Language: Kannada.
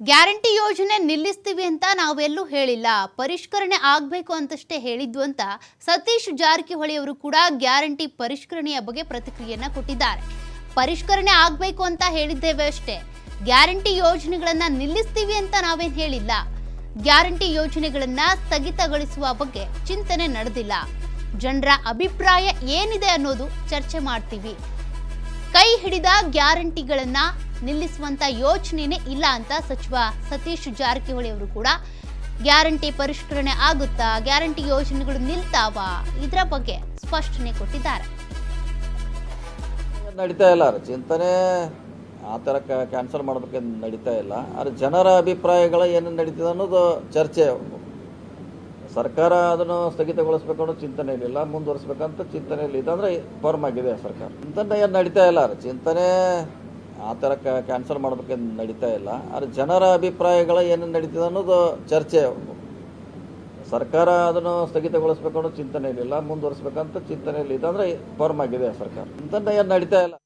ಗ್ಯಾರಂಟಿ ಯೋಜನೆ ನಿಲ್ಲಿಸ್ತೀವಿ ಅಂತ ನಾವೆಲ್ಲೂ ಹೇಳಿಲ್ಲ. ಪರಿಷ್ಕರಣೆ ಆಗಬೇಕು ಅಂತಷ್ಟೇ ಹೇಳಿದ್ದು ಅಂತ ಸತೀಶ್ ಜಾರಕಿಹೊಳಿ ಅವರು ಕೂಡ ಗ್ಯಾರಂಟಿ ಪರಿಷ್ಕರಣೆಯ ಬಗ್ಗೆ ಪ್ರತಿಕ್ರಿಯೆಯನ್ನು ಕೊಟ್ಟಿದ್ದಾರೆ. ಪರಿಷ್ಕರಣೆ ಆಗಬೇಕು ಅಂತ ಹೇಳಿದ್ದೇವೆ ಅಷ್ಟೇ. ಗ್ಯಾರಂಟಿ ಯೋಜನೆಗಳನ್ನ ನಿಲ್ಲಿಸ್ತೀವಿ ಅಂತ ನಾವೇನು ಹೇಳಿಲ್ಲ. ಗ್ಯಾರಂಟಿ ಯೋಜನೆಗಳನ್ನ ಸ್ಥಗಿತಗೊಳಿಸುವ ಬಗ್ಗೆ ಚಿಂತನೆ ನಡೆದಿಲ್ಲ. ಜನರ ಅಭಿಪ್ರಾಯ ಏನಿದೆ ಅನ್ನೋದು ಚರ್ಚೆ ಮಾಡ್ತೀವಿ. ಕೈ ಹಿಡಿದ ಗ್ಯಾರಂಟಿಗಳನ್ನ ನಿಲ್ಲಿಸುವಂತ ಯೋಚನೆನೇ ಇಲ್ಲ ಅಂತ ಸಚಿವ ಸತೀಶ್ ಜಾರಕಿಹೊಳಿ ಅವರು ಕೂಡ. ಗ್ಯಾರಂಟಿ ಪರಿಷ್ಕರಣೆ ಆಗುತ್ತಾ? ಗ್ಯಾರಂಟಿ ಯೋಜನೆಗಳು ನಿಲ್ತಾವ? ಇದರ ಬಗ್ಗೆ ಸ್ಪಷ್ಟನೆ ಕೊಟ್ಟಿದ್ದಾರೆ. ನಡೀತಾ ಇಲ್ಲ ಚಿಂತನೆ ಆ ಥರ ಕ್ಯಾನ್ಸಲ್ ಮಾಡ್ಬೇಕಂತ ನಡೀತಾ ಇಲ್ಲ. ಆದರೆ ಜನರ ಅಭಿಪ್ರಾಯಗಳ ಏನು ನಡೀತದೆ ಅನ್ನೋದು ಚರ್ಚೆ. ಸರ್ಕಾರ ಅದನ್ನು ಸ್ಥಗಿತಗೊಳಿಸ್ಬೇಕು ಅನ್ನೋ ಚಿಂತನೆ ಇಲ್ಲ. ಮುಂದುವರಿಸ್ಬೇಕಂತ ಚಿಂತನೆ ಇಲ್ಲ. ಇದಂದ್ರೆ ಫರ್ಮ್ ಆಗಿದೆ ಸರ್ಕಾರ. ಚಿಂತನೆ ಏನು ನಡೀತಾ ಇಲ್ಲ ಚಿಂತನೆ ಆ ಥರ ಕ್ಯಾನ್ಸಲ್ ಮಾಡ್ಬೇಕಂತ ನಡೀತಾ ಇಲ್ಲ. ಆದರೆ ಜನರ ಅಭಿಪ್ರಾಯಗಳ ಏನೇನು ನಡೀತದೆ ಅನ್ನೋದು ಚರ್ಚೆ. ಸರ್ಕಾರ ಅದನ್ನು ಸ್ಥಗಿತಗೊಳಿಸ್ಬೇಕು ಅನ್ನೋ ಚಿಂತನೆ ಇರಲಿಲ್ಲ ಮುಂದುವರಿಸ್ಬೇಕಂತ ಚಿಂತನೆ ಇಲ್ಲ ಇದಂದ್ರೆ ಫಾರ್ಮ್ ಆಗಿದೆ ಸರ್ಕಾರ. ಅಂತ ಏನು ನಡೀತಾ ಇಲ್ಲ.